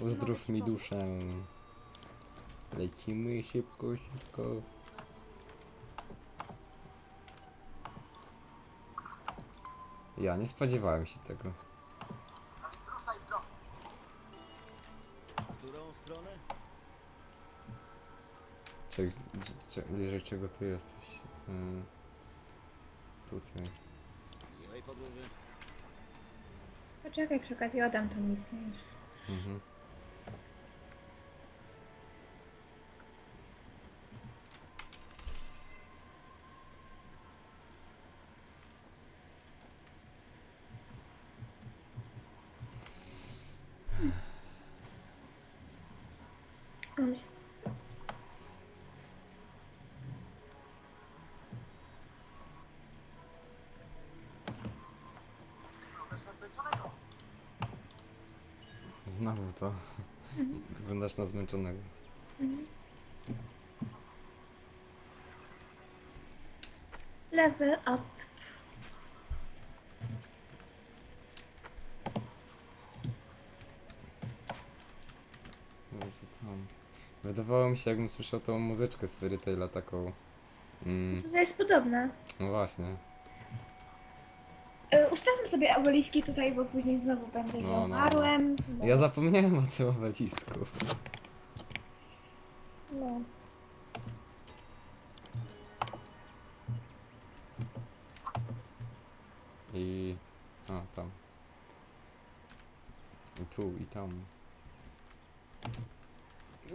Uzdrów mi duszę. Lecimy szybko, szybko. Ja nie spodziewałem się tego. W którą stronę? Cze, cze, bliżej czego ty jesteś? Mm. Tutaj. Miłej podróży. Poczekaj, przy okazji oddam tą misję już. Mhm. Mam się... Znowu to. Wyglądasz na zmęczonego. Level up. Jezu, tam. Wydawało mi się, jakbym słyszał tą muzyczkę z Fairy Taila taką. Mm, To jest podobne. no właśnie. Ustawmy sobie obeliski tutaj, bo później znowu będę, No, no, no. umarłem. No. Ja zapomniałem o tym obelisku. no. I... A, tam. I tu, i tam.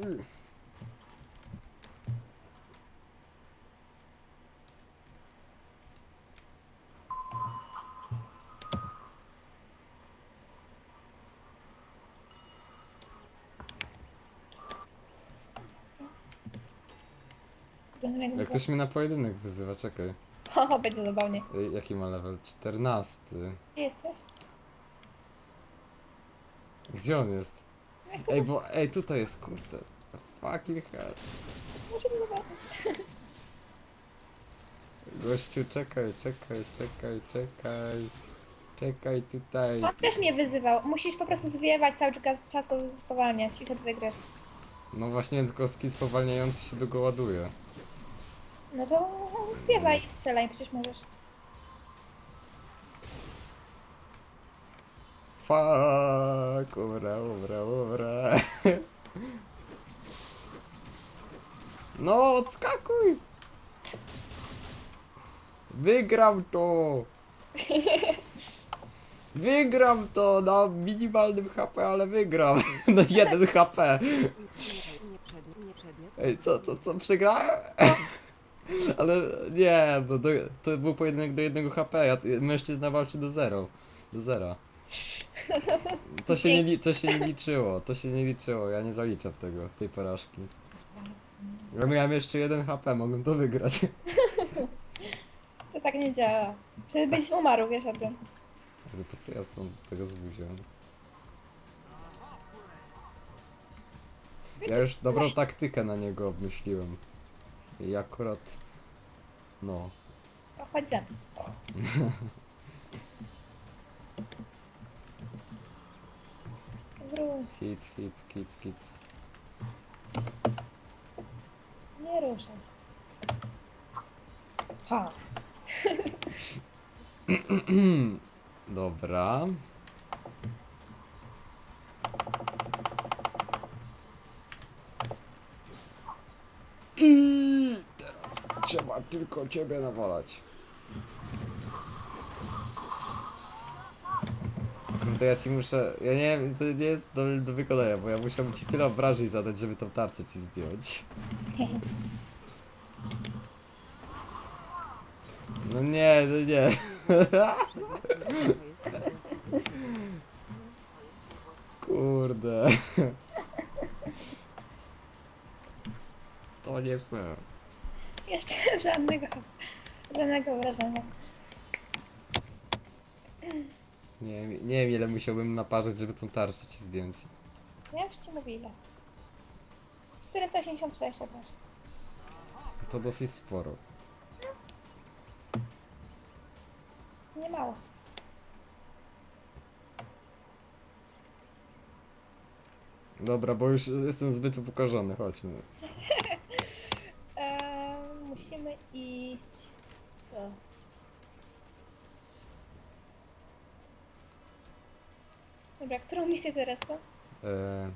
Mm. Jak ktoś mnie na pojedynek wyzywa, czekaj. Ho, będzie zabawnie. Ej, Jaki ma level? 14. Gdzie jesteś? Gdzie on jest? Ej, bo... Ej, tutaj jest, kurde. Fucking hell. Muszę mnie zobaczyć. Gościu, czekaj, czekaj, czekaj, czekaj. Czekaj tutaj. On też mnie wyzywał. Musisz po prostu zwiewać cały czas, czas go spowalniać i wtedy wygrasz. No właśnie, tylko skill spowalniający się długo ładuje. No to zwiewaj i strzelaj, przecież możesz. Fuck, ura, ura, ura. No, odskakuj! Wygram to! Wygram to na minimalnym HP, ale wygram. Na 1 HP. Nie, nie przedmiot, nie przedmiot. Ej, co, co, co, przegrałem? Ale nie, no do, to był pojedynek do jednego HP, ja, mężczyzna walczy do zero. Do zera. To się, nie, to się nie liczyło, to się nie liczyło, ja nie zaliczam tego, tej porażki. Ja miałem jeszcze jeden HP, mogłem to wygrać. To tak nie działa. Przecież byś umarł, wiesz o tym. Jezu, Po co ja stąd tego zbudziłem? Ja już dobrą taktykę na niego obmyśliłem. I akurat... No. O, chodź mną. Wróć, Hit, hit, hit, hit. nie ruszaj. Ha. Dobra. I teraz trzeba tylko ciebie nawalać. Kurde, ja ci muszę. Ja nie wiem, to nie jest do, do wykonania, bo ja musiałbym ci tyle obrażeń zadać, żeby tą tarczę ci zdjąć. No nie, no nie. To. Kurde. To nie fair. Jeszcze żadnego, żadnego wrażenia. Nie, wiem- nie wiem ile musiałbym naparzyć, żeby tą tarczę ci zdjąć. Ja już ci mówię ile. 486 też. To dosyć sporo. Nie mało. Dobra, bo już jestem zbyt upokorzony, chodźmy. Eee, iść. O. Dobra, którą misję teraz to? E,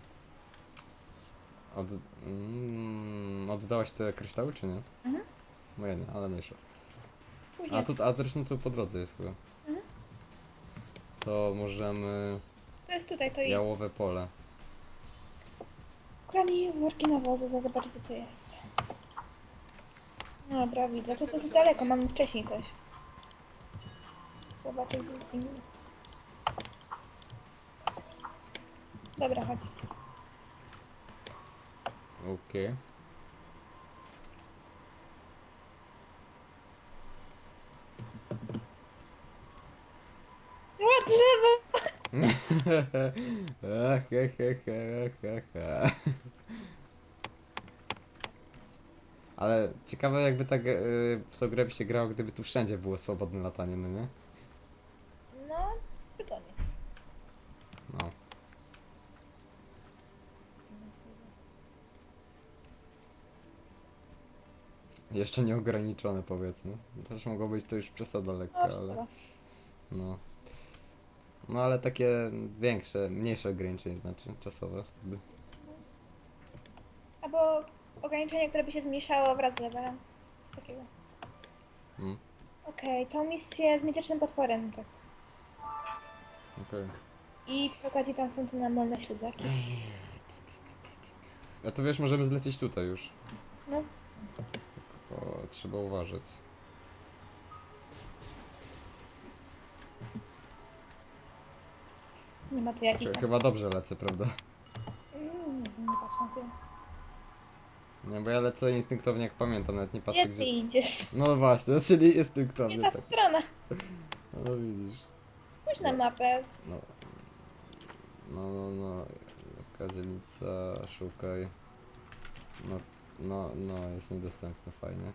od, mm, oddałaś te kryształy, czy nie? Mhm. Moja nie, ale mniejsza. Później. A, tu, a zresztą tu po drodze jest chyba. Mhm. To możemy... To jest tutaj, to jest. Jałowe pole. Krani worki nawozu, za zobaczyć co to jest. No Dobra, widzę. To, to jest daleko, mam wcześniej coś. Zobaczyć z nimi. Dobra, chodź. Okej. O, drzewo! Ach, he, he, he, he, he. Ale ciekawe jakby tak w tą grę by się grało, gdyby tu wszędzie było swobodne latanie, no nie? No, wygodnie. No. Jeszcze nieograniczone powiedzmy. Też mogło być to już przesada lekka, ale... No. No ale takie większe, mniejsze ograniczenie znaczy czasowe wtedy. Albo ograniczenie, które by się zmniejszało wraz z levelem. Takiego. Mm. Okej, tą misję z mitycznym potworem, tak. Okej. I przy okazji tam są te namolne śledzaki. A to wiesz, możemy zlecieć tutaj już. No, Tylko trzeba uważać. nie ma tu jakichś... Ch- Chyba dobrze lecę, prawda? Mm, nie patrz na tył. Nie, bo ja lecę instynktownie jak pamiętam, nawet nie patrzę Gdzie ty gdzie... idziesz? No właśnie, czyli Nie instynktownie ta tak. strona. No widzisz. Spójrz na mapę. No. No, no, no. Kadzielnica, szukaj. No, no, no, jest niedostępne, fajnie.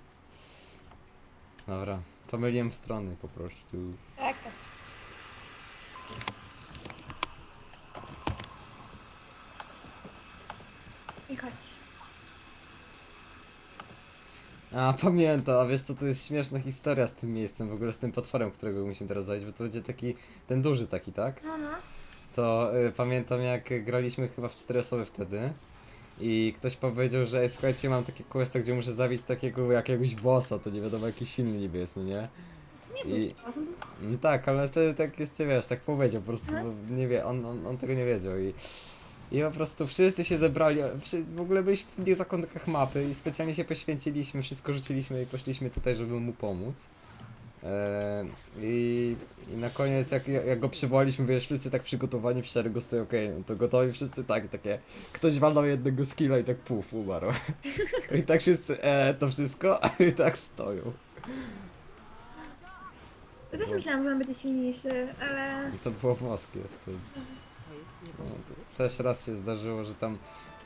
Dobra, pomyliłem strony po prostu. Tak, tak. I chodź. A, pamiętam, a wiesz co, to jest śmieszna historia z tym miejscem, w ogóle z tym potworem, którego musimy teraz zajść, bo to będzie taki, ten duży taki, tak? No, no. To y, pamiętam jak graliśmy chyba w cztery osoby wtedy i ktoś powiedział, że ej, słuchajcie, mam takie questa, gdzie muszę zabić takiego jakiegoś bossa, to nie wiadomo jaki silny niby jest, no nie? Nie I-. No tak, ale wtedy tak jeszcze wiesz, tak powiedział po prostu, bo nie wie, on, on, on tego nie wiedział i i po prostu wszyscy się zebrali, wszy- w ogóle byliśmy w zakątkach mapy i specjalnie się poświęciliśmy, wszystko rzuciliśmy i poszliśmy tutaj, żeby mu pomóc. Eee, i, I na koniec jak, jak go przywołaliśmy, wiesz, wszyscy tak przygotowani w szeregu stoją, okej, no to gotowi wszyscy tak, i takie, ktoś walnął jednego skilla i tak puf, umarł. I tak wszyscy, e, to wszystko, i tak stoją. Ja też myślałam, że on będzie silniejszy, ale... I to było boskie. To też raz się zdarzyło, że tam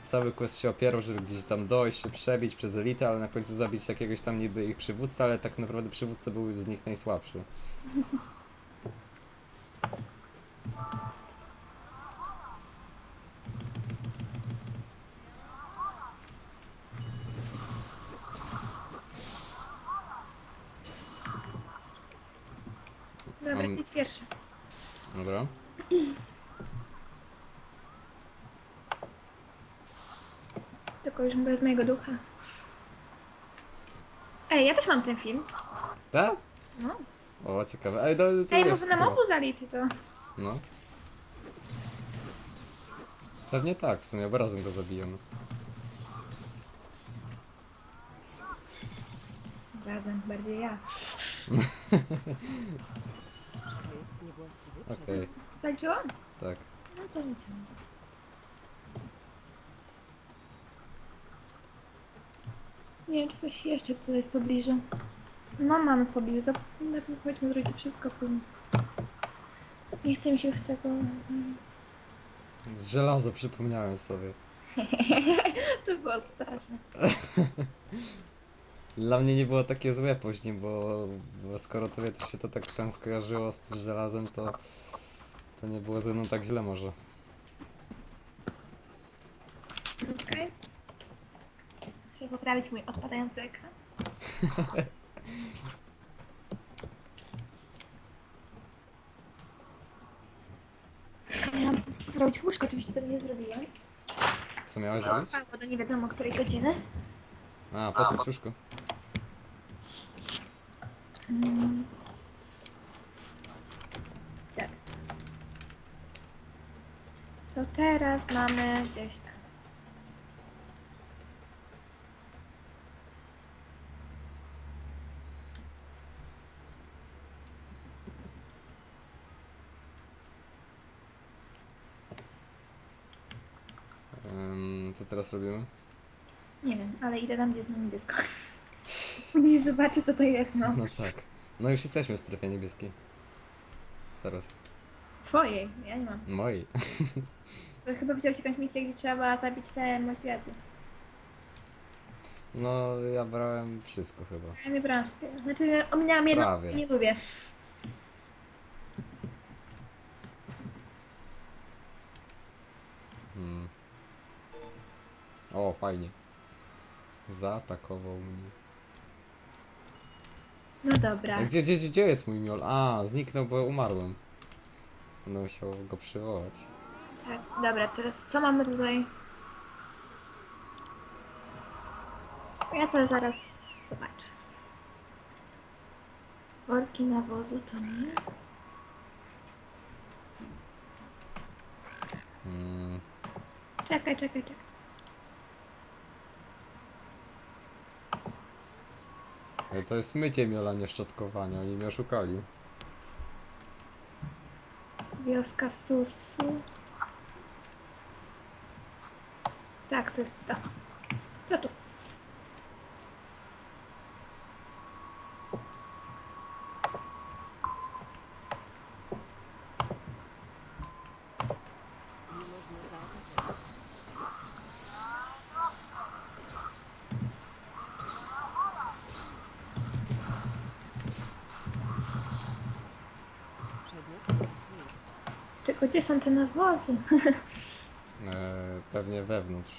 cały quest się opierał, żeby gdzieś tam dojść, przebić przez elitę, ale na końcu zabić jakiegoś tam niby ich przywódcę, ale tak naprawdę przywódca był z nich najsłabszy. Dobra, On- idź pierwszy. Dobra. Tylko już bez mojego ducha. Ej, ja też mam ten film. Tak? No. O, ciekawe. Ej, do, tu Ej, jest może nam to. obu zaliczy to. No. Pewnie tak, w sumie, bo razem go zabijemy. Razem, bardziej ja. To jest niewłaściwy Okej. Zaliczyło? tak. No to nic. Nie wiem, czy coś jeszcze tutaj jest pobliżu. No, mamy w pobliżu, to najpierw chodźmy zrobić to wszystko później. Nie chce mi się już tego... Z żelazo przypomniałem sobie. To było straszne. Dla mnie nie było takie złe później, bo, bo skoro tobie też się to tak tam skojarzyło z tym żelazem, to, to nie było ze mną tak źle może. Czekaj. Muszę poprawić mój odpadający ekran. Miałam zrobić łóżko, oczywiście tego nie zrobiłam. Co miałeś zrobić? Spało do nie wiadomo której godziny. A, posłuch ciuszku. Mm. Tak. To teraz mamy gdzieś tam. Teraz robimy? Nie wiem, ale idę tam, gdzie jest na niebiesko. Później zobaczę, co to jest, no. No tak. No już jesteśmy w strefie niebieskiej. Zaraz. Twojej, ja nie mam. Moi. To chyba wziąłeś jakąś misję, gdzie trzeba zabić te oświaty. No, ja brałem wszystko chyba. Ja nie brałam wszystkiego. Znaczy, ominęłam jedną, Prawie. nie lubię. O, fajnie. Zaatakował mnie. No dobra. A gdzie, gdzie, gdzie- gdzie jest mój miol? A, zniknął, bo umarłem. Będę musiał go przywołać. Tak, dobra, teraz co mamy tutaj? Ja to zaraz zobaczę. Worki nawozu to nie. Hmm. Czekaj, czekaj, czekaj. To jest mycie miola, nie szczotkowanie. Oni mnie oszukali. Wioska Susu. Tak, to jest to. Co tu? Nie można zaatakować. Przedmiot nie pasuje. Tylko gdzie są te nawozy? E, pewnie wewnątrz.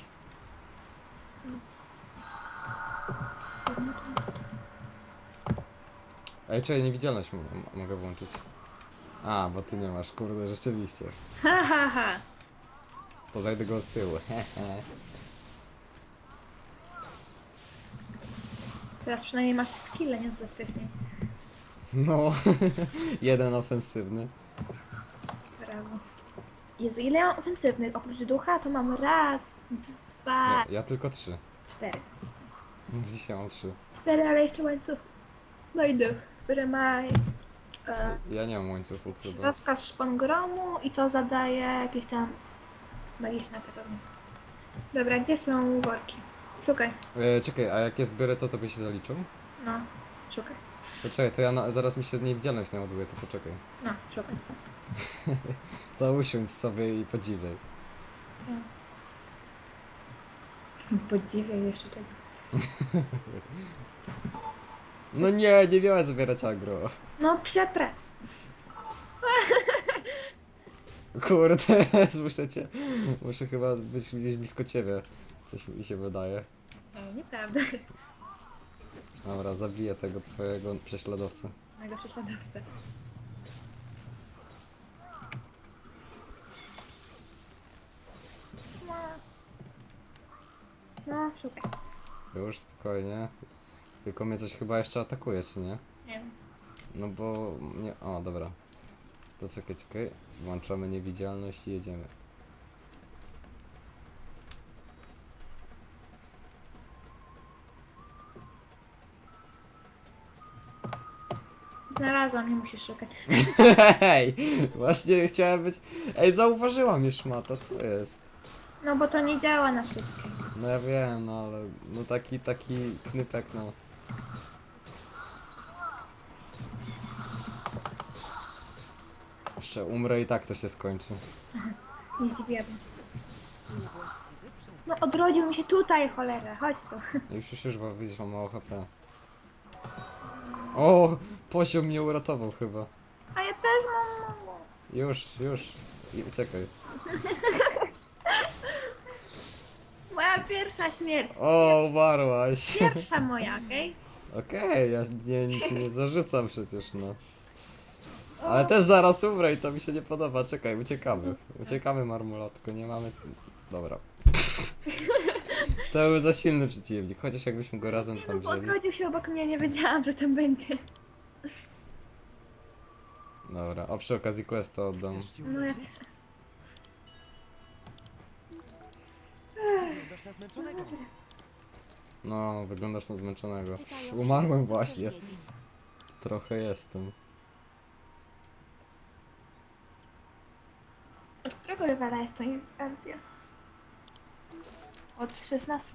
Ej, czekaj, niewidzialność m- m- mogę włączyć. A, bo ty nie masz, kurde, rzeczywiście. Ha, ha, ha. To zajdę go od tyłu. Teraz przynajmniej masz skille, nie co wcześniej. No, jeden ofensywny. Jezu, ile ja mam ofensywnych? Oprócz ducha to mam raz, dwa, Nie, ja tylko trzy. cztery. Dzisiaj mam trzy. Cztery, ale jeszcze łańcuch. No i duch, który ma e, Ja nie mam łańcuchów chyba. rozkaz szpon gromu i to zadaje jakieś tam magiczne te pewnie. Dobra, gdzie są worki? Szukaj. E, czekaj, a jak je zbiorę to, to by się zaliczył? No, szukaj. Poczekaj, to ja na, zaraz mi się niewidzialność naładuje, to poczekaj. No, szukaj. To usiądź sobie i podziwiaj. Podziwiaj jeszcze tego. No nie, nie miałem zabierać agro. No, przepraszam. Kurde, muszę cię. Muszę chyba być gdzieś blisko ciebie. Coś mi się wydaje. Ej, nieprawda. Dobra, zabiję tego twojego prześladowcę. Mego prześladowcę. No. No, szukaj. Już spokojnie. Tylko mnie coś chyba jeszcze atakuje, czy nie? Nie wiem. No bo nie. O, dobra. To czekaj, czekaj. Włączamy niewidzialność i jedziemy. Znalazłam, nie musisz szukać. Hej! Właśnie chciałem być. Ej, zauważyła mnie szmata, co jest? No bo to nie działa na wszystkie. No ja wiem, no ale. No taki, taki knypek, no. Jeszcze umrę i tak to się skończy. Nie przedmiot. No odrodził mi się tutaj, cholera. Chodź tu. Już, już, już, bo widzisz, mam mało HP. O! Poziom mnie uratował chyba. A ja też mam mało. Już, już. I, czekaj. Moja pierwsza śmierć. O, umarłaś. Pierwsza moja, okej? Okej, ja nie, nic nie zarzucam przecież, no. Ale też zaraz umrę i to mi się nie podoba. Czekaj, uciekamy. Uciekamy, marmolotko, nie mamy... Dobra. To był za silny przeciwnik, chociaż jakbyśmy go razem tam wzięli. Odchodził się obok mnie, nie wiedziałam, że tam będzie. Dobra, o przy okazji questa oddam. No ja... zmęczonego. No, wyglądasz na zmęczonego. Umarłem właśnie. Trochę jestem. Od którego levela jest to instancja? Od 16,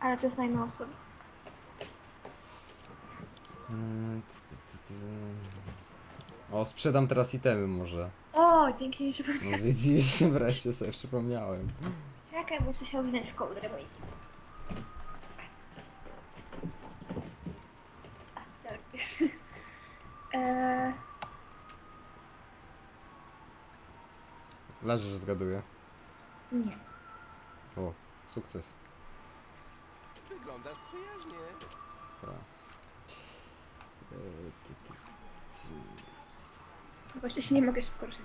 ale to jest na inną osobę. Mm, ty, ty, ty, ty. O, sprzedam teraz itemy może. O, dzięki, że No widzisz, wreszcie sobie przypomniałem. Czekaj, muszę się owinąć w kołdrę, idzie. Tak. Eee, Leżysz, zgaduję. nie. O, sukces. Wyglądasz przyjaźnie. Dobra. E, ty, ty, ty, ty. Bo jeszcze się nie mogę szybko ruszyć.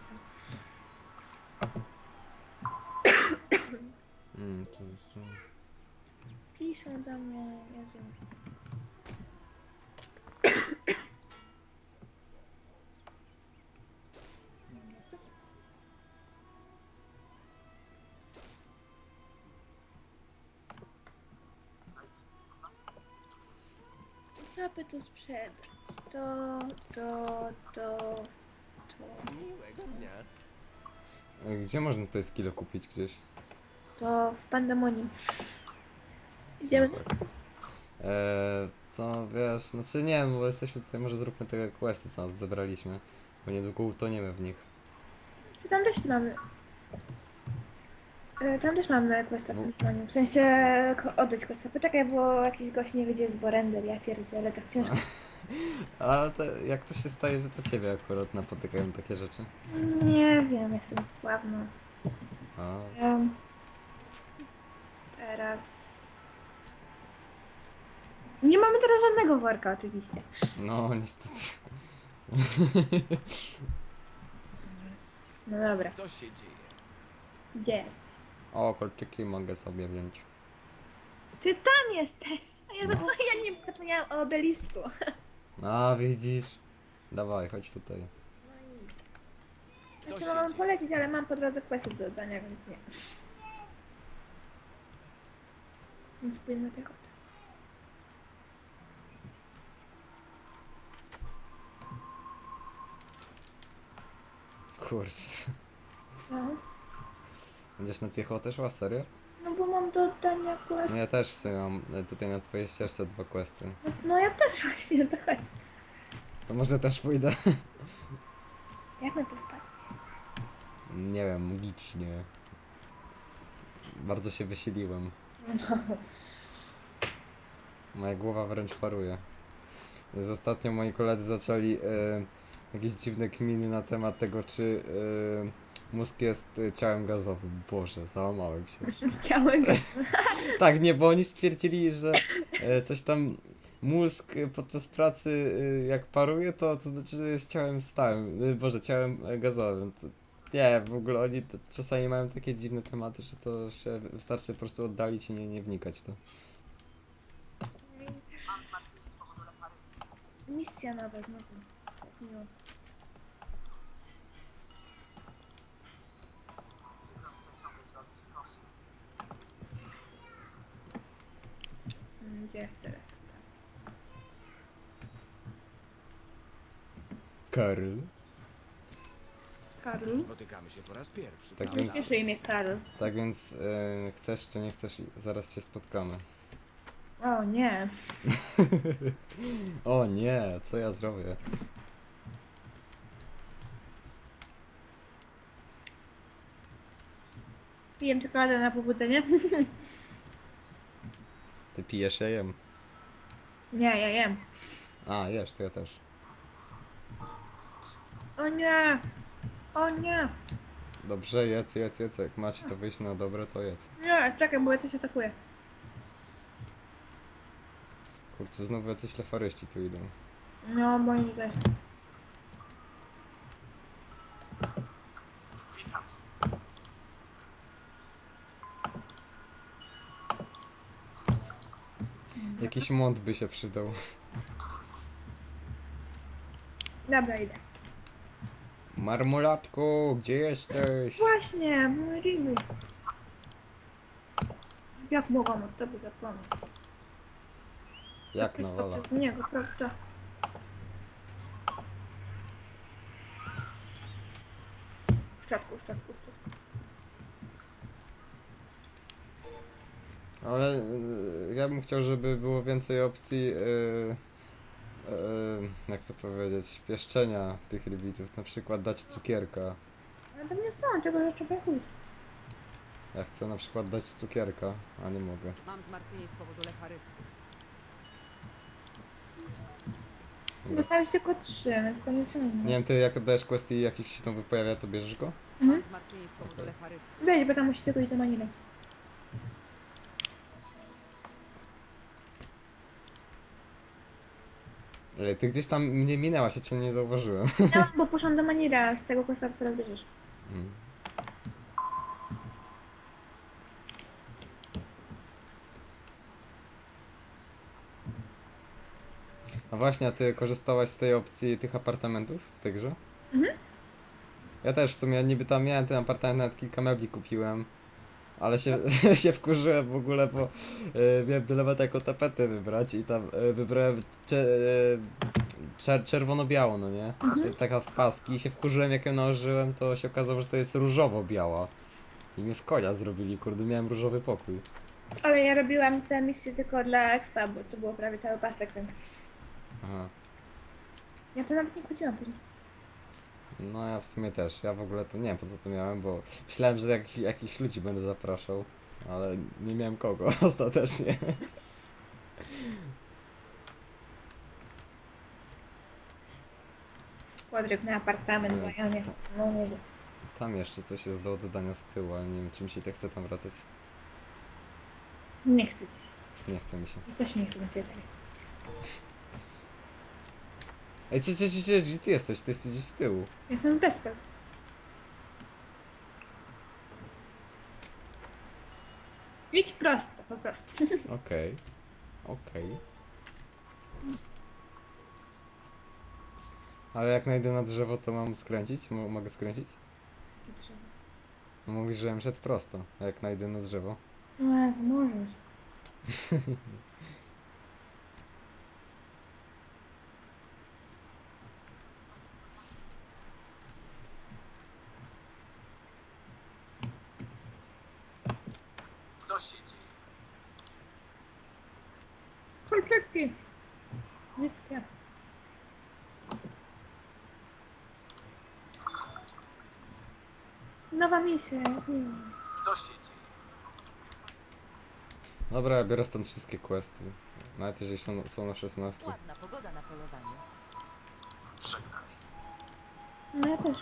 To jest... to- Piszą do mnie, Jezu. Co by tu sprzedać? To, to, to, to, Miłego dnia. Gdzie można tutaj skille kupić gdzieś? To w pandemonium. Idziemy. Eee, to wiesz, znaczy nie, no bo jesteśmy tutaj, może zróbmy te questy, co zebraliśmy. Bo niedługo utoniemy w nich. Tam też mamy. E, Tam też mamy questa w No. pandemonium. W sensie ko- oddać questa. Poczekaj, bo jakiś gość nie wyjdzie z Borender, ja pierdzielę, tak ciężko. Ale to, jak to się staje, że to ciebie akurat napotykają takie rzeczy? Nie wiem, jestem sławna. A, Em, teraz... Nie mamy teraz żadnego worka oczywiście. no niestety. No dobra, Co się dzieje? gdzie jest? O, kolczyki mogę sobie wziąć. Ty tam jesteś! A ja, zapom- ja nie zapomniałam o obelisku. A, widzisz? Dawaj, chodź tutaj. Co Znaczy, się mam dzieje? polecić, ale mam po drodze questy do dodania, więc nie. Więc pójdę tego. Kurczę. Co? Będziesz na piechotę szła, serio? No bo mam do dodania quest. No ja też sobie mam e, tutaj na twojej ścieżce dwa questy. No, no ja też właśnie, to chodź. To może też pójdę? Jak my tu wpaść? Nie wiem, magicznie. Bardzo się wysiliłem. No. Moja głowa wręcz paruje. Więc ostatnio moi koledzy zaczęli e, jakieś dziwne kminy na temat tego, czy e, mózg jest e, ciałem gazowym. Boże, załamałem się. Chciałem. Tak, nie, bo oni stwierdzili, że e, coś tam mózg podczas pracy e, jak paruje, to, to znaczy, że jest ciałem stałym, e, boże, ciałem gazowym. To, nie, w ogóle oni czasami mają takie dziwne tematy, że to się wystarczy po prostu oddalić i nie, nie wnikać w to. Misja nawet, no to. Miło. Mm, Gdzie jest teraz? Karl. Karl? Spotykamy się po raz pierwszy. Tak prawda? więc- imię Karl. Tak więc e, chcesz czy nie chcesz, zaraz się spotkamy. O nie. O nie, co ja zrobię? Piję czekoladę na pobudzenie? Ty pijesz, ja jem. Nie, ja jem. A, jesz, to ja też. O nie! O nie! Dobrze, jedz, jedz, jedz. Jak macie to wyjść na dobre, to jedz. Nie, czekaj, bo ja coś atakuję. Kurczę, znowu jacyś lefaryści tu idą. No, bo oni też. Jakiś mąd by się przydał. Dobra, idę. Marmolatku, gdzie jesteś? Właśnie, mój ryby. Jak mogłam od tobie zapomnieć? Jak jest nawala? Przez niego, prawda? W czatku, w. Ale y, ja bym chciał, żeby było więcej opcji, y, y, jak to powiedzieć, pieszczenia tych rybitów. Na przykład dać cukierka. Ale tam nie są, czego że trzeba chuj. Ja chcę na przykład dać cukierka, a nie mogę. Mam zmartwienie z powodu Dostałeś tylko trzy, no tylko nie są inne. Nie wiem, ty jak dajesz quest i jakiś się nowy pojawia, to bierzesz go? Mhm. Zmartwienie z powodu. Weź, bo tam musi tylko iść do Manila. Ale ty gdzieś tam mnie minęłaś, ja cię nie zauważyłem. No, bo poszłam do Manila z tego kosta, teraz bierzesz. Mm. A właśnie, a ty korzystałaś z tej opcji tych apartamentów w tej grze? Mhm. Ja też w sumie niby tam miałem ten apartament, nawet kilka mebli kupiłem. Ale się, się wkurzyłem w ogóle, bo y, miałem dylemat jako tapetę wybrać i tam y, wybrałem cze, y, czer, czerwono-białą, no nie? Mhm. Taka w paski i się wkurzyłem jak ją nałożyłem, to się okazało, że to jest różowo-biała. I mnie w konia zrobili, kurde, miałem różowy pokój. Ale ja robiłam tę misję tylko dla expa, bo to było prawie cały pasek ten. Aha. Ja to nawet nie chodziłam później. No ja w sumie też, ja w ogóle to nie wiem po co to miałem, bo myślałem, że jak, jakichś ludzi będę zapraszał, ale nie miałem kogo ostatecznie. Kwadrybny apartament w Nie. Miami. No nie wiem. Tam jeszcze coś jest do oddania z tyłu, ale nie wiem czy mi się tak chce tam wracać. Nie chcę ci. Nie chce mi się. Też nie chcę cię tak. Ej, cie, cie, cie, gdzie ty jesteś? Ty jesteś gdzieś z tyłu. Jestem bezpek. Idź prosto, po prostu. Okej. Okej. Ale jak najdę na drzewo, to mam skręcić? Mo mogę skręcić? No mówisz, że szedł prosto, a jak najdę na drzewo. No Jezu, możesz. Co się dzieje? Kolczyki. Niskie. Nowa misja. Co się dzieje? Dobra, ja biorę stąd wszystkie questy. Nawet jeżeli są, są na 16. Ładna pogoda na polowanie. Żegnaj. No ja też.